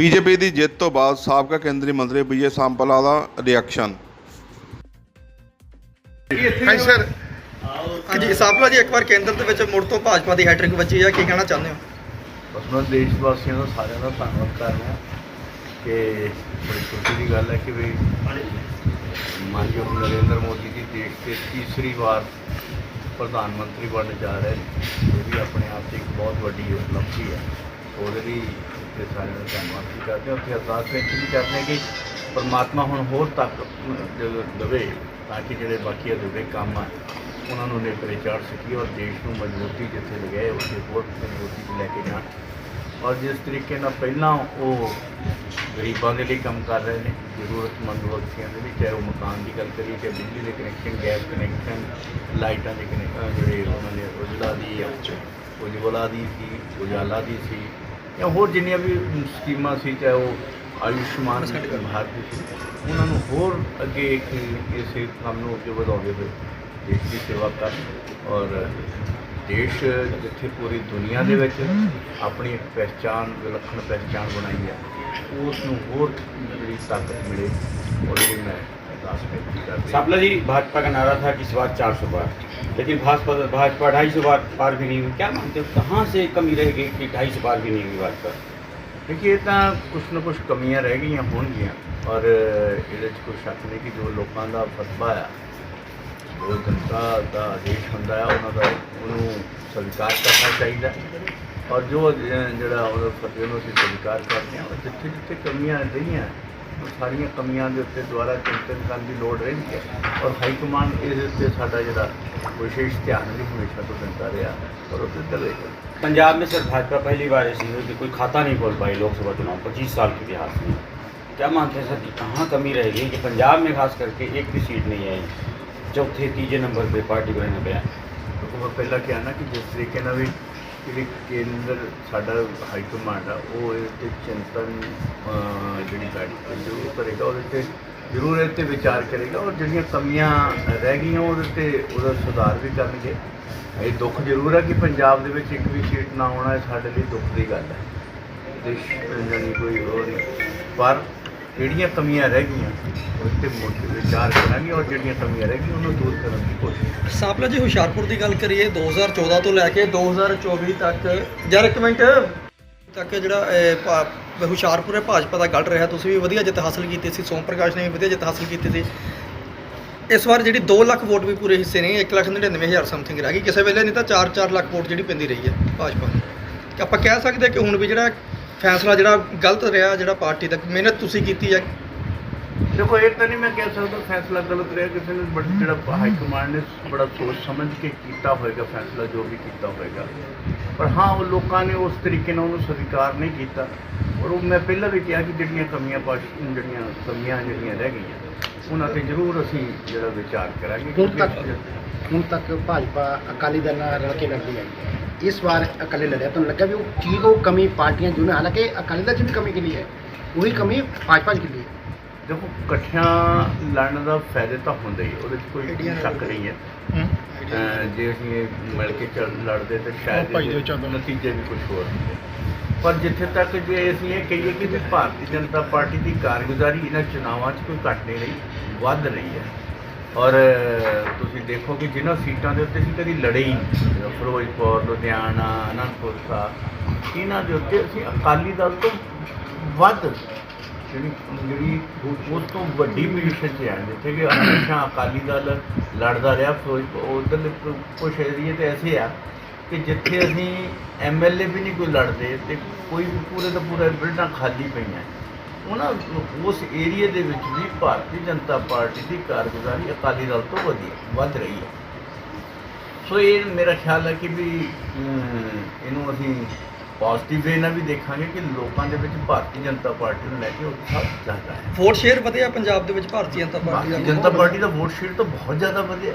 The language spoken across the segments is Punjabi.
ਬੀਜੇਪੀ ਦੀ ਜਿੱਤ ਤੋਂ ਬਾਅਦ ਸਾਬਕਾ ਕੇਂਦਰੀ ਮੰਤਰੀ ਵਿਜੇ ਸਾਂਪਲਾ ਦਾ ਰਿਐਕਸ਼ਨ ਹਾਂਜੀ ਸਰ। ਹਾਂਜੀ ਸਾਬਕਾ ਜੀ ਇੱਕ ਵਾਰ ਕੇਂਦਰ ਦੇ ਵਿੱਚ ਮੁੜ ਤੋਂ ਭਾਜਪਾ ਦੀ ਹੈਟ੍ਰਿਕ ਵੱਜੀ ਹੈ ਕੀ ਕਹਿਣਾ ਚਾਹੁੰਦੇ ਹੋ? ਬਸ ਮੈਂ ਦੇਸ਼ ਵਾਸੀਆਂ ਦਾ ਸਾਰਿਆਂ ਦਾ ਧੰਨਵਾਦ ਕਰ ਰਿਹਾ ਕਿ ਬੜੀ ਖੁਸ਼ੀ ਦੀ ਗੱਲ ਹੈ ਕਿ ਵੀ ਮਾਨਯੋਗ ਨਰਿੰਦਰ ਮੋਦੀ ਜੀ ਦੇਸ਼ ਦੇ ਤੀਸਰੀ ਵਾਰ ਪ੍ਰਧਾਨ ਮੰਤਰੀ ਬਣਨ ਜਾ ਰਹੇ ਨੇ। ਇਹ ਵੀ ਆਪਣੇ ਆਪ 'ਚ ਇੱਕ ਬਹੁਤ ਵੱਡੀ ਉਪਲਬਧੀ ਹੈ। ਉਹਦੇ ਲਈ ਤੇ ਸਾਰਿਆਂ ਦਾ ਧੰਨਵਾਦ ਵੀ ਕਰਦੇ ਹਾਂ। ਉੱਥੇ ਅਰਦਾਸ ਬੇਨਤੀ ਵੀ ਕਰਦੇ ਹਾਂ ਕਿ ਪਰਮਾਤਮਾ ਹੁਣ ਹੋਰ ਤੱਕ ਦੇਵੇ ਤਾਂ ਕਿ ਜਿਹੜੇ ਬਾਕੀ ਅਧੂਰੇ ਕੰਮ ਆ, ਉਹਨਾਂ ਨੂੰ ਨੇਪਰੇ ਚਾੜ ਸਕੀਏ ਔਰ ਦੇਸ਼ ਨੂੰ ਮਜ਼ਬੂਤੀ ਜਿੱਥੇ ਲਗਾਏ, ਉੱਥੇ ਹੋਰ ਮਜ਼ਬੂਤੀ 'ਚ ਲੈ ਕੇ ਜਾਣ। ਔਰ ਜਿਸ ਤਰੀਕੇ ਨਾਲ ਪਹਿਲਾਂ ਉਹ ਗਰੀਬਾਂ ਦੇ ਲਈ ਕੰਮ ਕਰ ਰਹੇ ਨੇ, ਜ਼ਰੂਰਤਮੰਦ ਵਿਅਕਤੀਆਂ ਦੇ ਲਈ, ਚਾਹੇ ਉਹ ਮਕਾਨ ਦੀ ਗੱਲ ਕਰੀਏ ਚਾਹੇ ਬਿਜਲੀ ਦੇ ਕਨੈਕਸ਼ਨ ਗੈਸ ਕਨੈਕਸ਼ਨ ਲਾਈਟਾਂ ਦੇ ਕਨੈਕਸ਼ਨ ਜਿਹੜੇ ਉਹਨਾਂ ਨੇ ਉਜਲਾ ਦੀ ਉਜਵਲਾ ਦੀ ਸੀ, ਉਜਾਲਾ ਦੀ ਸੀ ਜਾਂ ਹੋਰ ਜਿੰਨੀਆਂ ਵੀ ਸਕੀਮਾਂ ਸੀ ਚਾਹੇ ਉਹ ਆਯੁਸ਼ਮਾਨ ਭਾਰਤ ਦੀ ਸੀ ਉਹਨਾਂ ਨੂੰ ਹੋਰ ਅੱਗੇ ਇੱਕ ਇਸ ਕੰਮ ਨੂੰ ਅੱਗੇ ਵਧਾਉਂਦੇ ਹੋਏ ਦੇਸ਼ ਦੀ ਸੇਵਾ ਕਰਨ ਔਰ ਦੇਸ਼ ਜਿੱਥੇ ਪੂਰੀ ਦੁਨੀਆ ਦੇ ਵਿੱਚ ਆਪਣੀ ਇੱਕ ਪਹਿਚਾਨ ਵਿਲੱਖਣ ਪਹਿਚਾਨ ਬਣਾਈ ਹੈ ਉਸ ਨੂੰ ਹੋਰ ਜਿਹੜੀ ਤਾਕਤ ਮਿਲੇ ਉਹਦੇ ਲਈ ਮੈਂ सापला जी, भाजपा का नारा था कि इस बार चार सौ बार। लेकिन भाजपा भाजपा ढाई सौ बार पार भी नहीं हुई। क्या मानते हो, कहाँ से कमी रह गई कि ढाई सौ बार भी नहीं हुई भाजपा? ਦੇਖੀਏ ਤਾਂ ਕੁਛ ਨਾ ਕੁਛ ਕਮੀਆਂ ਰਹਿ ਗਈਆਂ ਹੋਣਗੀਆਂ ਔਰ ਇਹਦੇ 'ਚ ਕੋਈ ਸ਼ੱਕ ਨਹੀਂ ਕਿ ਜੋ ਲੋਕਾਂ ਦਾ ਫਤਵਾ ਆ ਜੋ ਜਨਤਾ ਦਾ ਆਦੇਸ਼ ਹੁੰਦਾ ਹੈ ਉਹਨਾਂ ਦਾ ਉਹਨੂੰ ਸਵੀਕਾਰ ਕਰਨਾ ਚਾਹੀਦਾ ਔਰ ਜੋ ਜਿਹੜਾ ਉਹ ਫਤਵੇ ਨੂੰ ਅਸੀਂ ਸਵੀਕਾਰ ਕਰਦੇ ਹਾਂ ਜਿੱਥੇ ਜਿੱਥੇ ਕਮੀਆਂ ਰਹੀਆਂ ਸਾਰੀਆਂ ਕਮੀਆਂ ਦੇ ਉੱਤੇ ਦੁਆਰਾ ਚਿੰਤਨ ਕਰਨ ਦੀ ਲੋੜ ਰਹਿੰਦੀ ਹੈ ਔਰ ਹਾਈ ਕਮਾਂਡ ਇਹਦੇ ਉੱਤੇ ਸਾਡਾ ਜਿਹੜਾ ਵਿਸ਼ੇਸ਼ ਧਿਆਨ ਵੀ ਹਮੇਸ਼ਾ ਤੋਂ ਦਿੰਦਾ ਰਿਹਾ ਔਰ ਉੱਤੇ ਦੇਵੇਗਾ पंजाब में सर भाजपा पहली बार ऐसी हुई कि कोई खाता नहीं खोल पाई लोकसभा चुनाव पच्चीस साल के इतिहास में क्या मानते हैं सर कि कहाँ कमी रह गई कि पंजाब में खास करके एक भी सीट नहीं आई चौथे तीजे नंबर पे पार्टी को रहना गया ਕਿਉਂਕਿ ਮੈਂ ਪਹਿਲਾਂ ਕਿਹਾ ਨਾ ਕਿ ਜਿਸ ਤਰੀਕੇ ਨਾਲ ਵੀ ਜਿਹੜੀ ਕੇਂਦਰ ਸਾਡਾ ਹਾਈ ਕਮਾਂਡ ਆ ਉਹ ਇਹ ਤੇ ਚਿੰਤਨ ਅਹ, ਜਿਹੜੀ ਬੈਠਕ ਜ਼ਰੂਰ ਕਰੇਗਾ ਉਹਦੇ ਤੇ ਜ਼ਰੂਰ ਇਹ ਤੇ ਵਿਚਾਰ ਕਰੇਗਾ ਔਰ ਜਿਹੜੀਆਂ ਕਮੀਆਂ ਰਹਿ ਗਈਆਂ ਉਹਦੇ ਤੇ ਉਹਦਾ ਸੁਧਾਰ ਵੀ ਕਰਨਗੇ। ਇਹ ਦੁੱਖ ਜ਼ਰੂਰ ਆ ਕਿ ਪੰਜਾਬ ਦੇ ਵਿੱਚ ਇੱਕ ਵੀ ਸੀਟ ਨਾ ਹੋਣਾ ਇਹ ਸਾਡੇ ਲਈ ਦੁੱਖ ਦੀ ਗੱਲ ਹੈ। ਦੇਸ਼ ਜਾਨੀ ਕੋਈ ਹੋਰ ਨਹੀਂ। ਪਰ ਜਿਹੜੀਆਂ ਕਮੀਆਂ ਰਹਿ ਗਈਆਂ ਉਹਦੇ ਤੇ ਵਿਚਾਰ ਕਰਾਂਗੇ ਔਰ ਜਿਹੜੀਆਂ ਕਮੀਆਂ ਰਹਿ ਗਈਆਂ, ਉਹਨੂੰ ਦੂਰ ਕਰਨ ਦੀ ਕੋਸ਼ਿਸ਼ ਸਾਪਲਾ ਜੀ, ਹੁਸ਼ਿਆਰਪੁਰ ਦੀ ਗੱਲ ਕਰੀਏ 2014 ਤੋਂ ਲੈ ਕੇ 2024 ਤੱਕ, ਯਾਰ ਇੱਕ ਮਿੰਟ, ਤੱਕ ਜਿਹੜਾ ਹੁਸ਼ਿਆਰਪੁਰ ਹੈ ਭਾਜਪਾ ਦਾ ਗੜ ਰਿਹਾ, ਤੁਸੀਂ ਵੀ ਵਧੀਆ ਜਿੱਤ ਹਾਸਲ ਕੀਤੀ ਸੀ, ਸੋਮ ਪ੍ਰਕਾਸ਼ ਨੇ ਵੀ ਵਧੀਆ ਜਿੱਤ ਹਾਸਲ ਕੀਤੀ ਸੀ। ਇਸ ਵਾਰ ਜਿਹੜੀ 2 ਲੱਖ ਵੋਟ ਵੀ ਪੂਰੇ ਹਿੱਸੇ ਨੇ 1 ਲੱਖ 99 ਹਜ਼ਾਰ ਸਮਥਿੰਗ ਰਹਿ ਗਈ। ਕਿਸੇ ਵੇਲੇ ਨਹੀਂ ਤਾਂ 4-4 ਲੱਖ ਵੋਟ ਜਿਹੜੀ ਪੈਂਦੀ ਰਹੀ ਹੈ ਭਾਜਪਾ ਨੂੰ। ਆਪਾਂ ਕਹਿ ਸਕਦੇ ਹਾਂ ਕਿ ਹੁਣ ਵੀ ਜਿਹੜਾ ਫੈਸਲਾ ਜਿਹੜਾ ਗਲਤ ਰਿਹਾ, ਜਿਹੜਾ ਪਾਰਟੀ ਦਾ, ਮਿਹਨਤ ਤੁਸੀਂ ਕੀਤੀ ਹੈ ਦੇਖੋ, ਇਹ ਤਾਂ ਨਹੀਂ ਮੈਂ ਕਹਿ ਸਕਦਾ ਫੈਸਲਾ ਗਲਤ ਰਿਹਾ। ਕਿਸੇ ਨੇ ਬੜਾ ਜਿਹੜਾ ਹਾਈ ਕਮਾਂਡ ਨੇ, ਬੜਾ ਸੋਚ ਸਮਝ ਕੇ ਕੀਤਾ ਹੋਵੇਗਾ ਫੈਸਲਾ ਜੋ ਵੀ ਕੀਤਾ ਹੋਵੇਗਾ ਪਰ ਹਾਂ, ਉਹ ਲੋਕਾਂ ਨੇ ਉਸ ਤਰੀਕੇ ਨਾਲ ਉਹਨੂੰ ਸਵੀਕਾਰ ਨਹੀਂ ਕੀਤਾ। ਔਰ ਉਹ ਮੈਂ ਪਹਿਲਾਂ ਵੀ ਕਿਹਾ ਕਿ ਜਿਹੜੀਆਂ ਕਮੀਆਂ ਪਾਸ਼ ਜਿਹੜੀਆਂ ਕਮੀਆਂ ਜਿਹੜੀਆਂ ਰਹਿ ਗਈਆਂ, ਉਹਨਾਂ ਤੇ ਜ਼ਰੂਰ ਅਸੀਂ ਜਿਹੜਾ ਵਿਚਾਰ ਕਰਾਂਗੇ। ਹੁਣ ਤੱਕ ਹੁਣ ਤੱਕ ਭਾਜਪਾ ਅਕਾਲੀ ਦਲ ਨਾਲ ਰਲ ਕੇ ਲੜਦੀ ਆਈ ਹੈ। ਇਸ ਵਾਰ ਅਕਾਲੀ ਲੜਿਆ। ਤੁਹਾਨੂੰ ਲੱਗਾ ਵੀ ਉਹ ਚੀਜ਼ ਉਹ ਕਮੀ ਪਾਰਟੀਆਂ ਜੁਨੇ ਹਾਲਾਂਕਿ ਅਕਾਲੀ ਦਲ 'ਚ ਵੀ ਕਮੀ ਕਿੰਨੀ ਹੈ? ਉਹੀ ਕਮੀ ਭਾਜਪਾ 'ਚ ਕਿੰਨੀ ਦੇਖੋ ਇਕੱਠਿਆਂ ਲੜਨ ਦਾ ਫਾਇਦੇ ਤਾਂ ਹੁੰਦੇ ਹੀ ਉਹਦੇ 'ਚ ਕੋਈ ਸ਼ੱਕ ਨਹੀਂ ਹੈ। ਅਹ ਜੇ ਅਸੀਂ ਇਹ ਮਿਲ ਕੇ ਚੱਲ ਲੜਦੇ ਤੇ ਸ਼ਾਇਦ ਇਹਦੇ ਨਤੀਜੇ ਵੀ ਕੁਝ ਹੋਰ ਹੁੰਦੇ। ਪਰ ਜਿੱਥੇ ਤੱਕ ਜੇ ਅਸੀਂ ਇਹ ਕਹੀਏ ਕਿ ਵੀ ਭਾਰਤੀ ਜਨਤਾ ਪਾਰਟੀ ਦੀ ਕਾਰਗੁਜ਼ਾਰੀ ਇਹਨਾਂ ਚੁਣਾਵਾਂ 'ਚ ਕੋਈ ਘੱਟ ਨਹੀਂ ਰਹੀ ਵੱਧ ਰਹੀ ਹੈ। ਔਰ ਤੁਸੀਂ ਦੇਖੋ ਕਿ ਜਿਨ੍ਹਾਂ ਸੀਟਾਂ ਦੇ ਉੱਤੇ ਅਸੀਂ ਕਦੀ ਲੜੇ ਹੀ ਨਹੀਂ ਫਿਰੋਜ਼ਪੁਰ ਲੁਧਿਆਣਾ ਅਨੰਦਪੁਰ ਸਾਹਿਬ ਇਹਨਾਂ ਦੇ ਉੱਤੇ ਅਸੀਂ ਅਕਾਲੀ ਦਲ ਤੋਂ ਵੱਧ ਜਿਹੜੀ ਜਿਹੜੀ ਉਹ ਤੋਂ ਵੱਡੀ ਪੋਜੀਸ਼ਨ 'ਚ ਹੈ, ਜਿੱਥੇ ਕਿ ਹਮੇਸ਼ਾ ਅਕਾਲੀ ਦਲ ਲੜਦਾ ਰਿਹਾ ਫਿਰੋਜ਼ਪੁਰ ਉਧਰ ਕੁਝ ਏਰੀਏ ਤੇ ਐਸੇ ਆ ਕਿ ਜਿੱਥੇ ਅਸੀਂ ਐਮਐਲਏ ਵੀ ਨਹੀਂ ਕੋਈ ਲੜਦੇ ਤੇ ਕੋਈ ਵੀ ਪੂਰੇ ਦਾ ਪੂਰਾ ਬਿਲਡਾਂ ਖਾਲੀ ਪਈਆਂ। ਉਹਨਾਂ ਉਸ ਏਰੀਏ ਦੇ ਵਿੱਚ ਵੀ ਭਾਰਤੀ ਜਨਤਾ ਪਾਰਟੀ ਦੀ ਕਾਰਗੁਜ਼ਾਰੀ ਅਕਾਲੀ ਦਲ ਤੋਂ ਵਧੀਆ ਵੱਧ ਰਹੀ ਹੈ। ਸੋ ਇਹ ਮੇਰਾ ਖਿਆਲ ਹੈ ਕਿ ਵੀ ਇਹਨੂੰ ਅਸੀਂ ਪੋਜ਼ਿਟਿਵ ਵੇ ਨਾਲ ਵੀ ਦੇਖਾਂਗੇ ਕਿ ਲੋਕਾਂ ਦੇ ਵਿੱਚ ਭਾਰਤੀ ਜਨਤਾ ਪਾਰਟੀ ਨੂੰ ਲੈ ਕੇ ਉਤਸ਼ਾਹ ਜ਼ਿਆਦਾ ਹੈ। ਵੋਟ ਸ਼ੇਅਰ ਵਧਿਆ ਪੰਜਾਬ ਦੇ ਵਿੱਚ ਭਾਰਤੀ ਜਨਤਾ ਪਾਰਟੀ ਭਾਰਤੀ ਦਾ ਜਨਤਾ ਪਾਰਟੀ ਦਾ ਵੋਟ ਸ਼ੇਅਰ ਤਾਂ ਬਹੁਤ ਜ਼ਿਆਦਾ ਵਧਿਆ।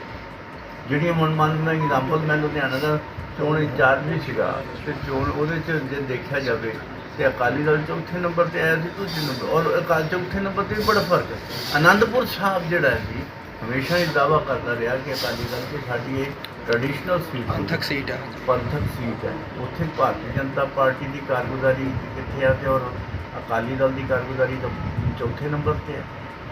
ਜਿਹੜੀਆਂ ਮਨ ਮੰਨ ਮੈਂ ਐਗਜ਼ਾਮਪਲ ਮੈਂ ਲੁਧਿਆਣਾ ਦਾ ਚੋਣ ਇੰਚਾਰਜ ਵੀ ਸੀਗਾ ਤੇ ਚੋਣ ਉਹਦੇ ਚ ਜੇ ਦੇਖਿਆ ਜਾਵੇ ਤੇ ਅਕਾਲੀ ਦਲ ਚੌਥੇ ਨੰਬਰ ਤੇ ਆਇਆ ਸੀ ਦੂਜੇ ਨੰਬਰ ਔਰ ਅਕਾਲੀ ਚੌਥੇ ਨੰਬਰ ਤੇ ਵੀ ਬੜਾ ਫ਼ਰਕ ਹੈ। ਆਨੰਦਪੁਰ ਸਾਹਿਬ ਜਿਹੜਾ ਹੈ ਜੀ ਹਮੇਸ਼ਾ ਇਹ ਦਾਵਾ ਕਰਦਾ ਰਿਹਾ ਕਿ ਅਕਾਲੀ ਦਲ ਕਿ ਸਾਡੀ ਇਹ ਟ੍ਰੈਡੀਸ਼ਨਲ ਸੀਟ ਪੰਥਕ ਸੀਟ ਹੈ। ਪੰਥਕ ਸੀਟ ਹੈ। ਉੱਥੇ ਭਾਰਤੀ ਜਨਤਾ ਪਾਰਟੀ ਦੀ ਕਾਰਗੁਜ਼ਾਰੀ ਕਿੱਥੇ ਆ ਤੇ ਔਰ ਅਕਾਲੀ ਦਲ ਦੀ ਕਾਰਗੁਜ਼ਾਰੀ ਤਾਂ ਚੌਥੇ ਨੰਬਰ ਤੇ ਹੈ।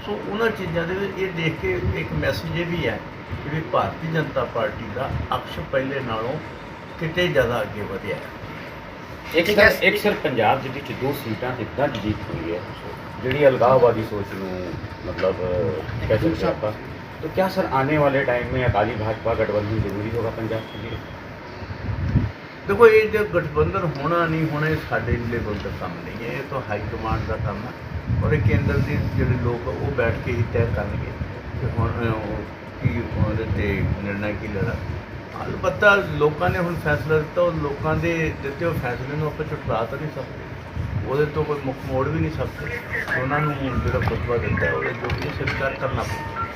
ਸੋ ਉਹਨਾਂ ਚੀਜ਼ਾਂ ਦੇ ਇਹ ਦੇਖ ਕੇ ਇੱਕ ਮੈਸੇਜ ਇਹ ਵੀ ਹੈ ਕਿ ਵੀ ਭਾਰਤੀ ਜਨਤਾ ਪਾਰਟੀ ਦਾ ਅਕਸ਼ ਪਹਿਲੇ ਨਾਲੋਂ ਕਿਤੇ ਜ਼ਿਆਦਾ ਅੱਗੇ ਵਧਿਆ ਹੈ। ਇੱਕ ਇੱਕ ਸਿਰ ਪੰਜਾਬ ਦੇ ਵਿੱਚ ਦੋ ਸੀਟਾਂ ਇਦਾਂ ਜੀਤ ਹੋਈ ਹੈ। ਜਿਹੜੀ ਅਲਗਾਵਾਦੀ ਸੋਚ ਨੂੰ ਮਤਲਬ ਕਹਿ ਸਕਦੇ तो क्या सर आने वाले टाइम में अकाली भाजपा गठबंधन जरूरी होगा पंजाब के लिए ਦੇਖੋ ਇਹ ਜੇ ਗਠਬੰਧਨ ਹੋਣਾ ਨਹੀਂ ਹੋਣਾ ਇਹ ਸਾਡੇ ਲੈਵਲ ਦਾ ਕੰਮ ਨਹੀਂ ਹੈ ਇਹ ਤਾਂ ਹਾਈ ਕਮਾਂਡ ਦਾ ਕੰਮ ਹੈ ਔਰ ਇਹ ਕੇਂਦਰ ਦੇ ਜਿਹੜੇ ਲੋਕ ਆ, ਉਹ ਬੈਠ ਕੇ ਹੀ ਤੈਅ ਕਰਨਗੇ ਕਿ ਹੁਣ ਅਹ, ਉਹ ਕੀ ਉਹਦੇ ਤੇ ਨਿਰਣਾ ਕੀ ਲੈਣਾ ਅਲਬੱਤਾ ਲੋਕਾਂ ਨੇ ਹੁਣ ਫੈਸਲਾ ਦਿੱਤਾ ਉਹ ਲੋਕਾਂ ਦੇ ਦਿੱਤੇ ਹੋਏ ਫੈਸਲੇ ਨੂੰ ਆਪਾਂ ਝੁਟਲਾ ਤਾਂ ਨਹੀਂ ਸਕਦੇ ਉਹਦੇ ਤੋਂ ਕੋਈ ਮੁੱਖ ਮੋੜ ਵੀ ਨਹੀਂ ਸਕਦੇ ਉਹਨਾਂ ਨੂੰ ਜਿਹੜਾ ਫਤਵਾ ਦਿੱਤਾ ਹੈ, ਉਹਦੇ ਜੋ ਵੀ ਸਵੀਕਾਰ ਕਰਨਾ ਪਊਗਾ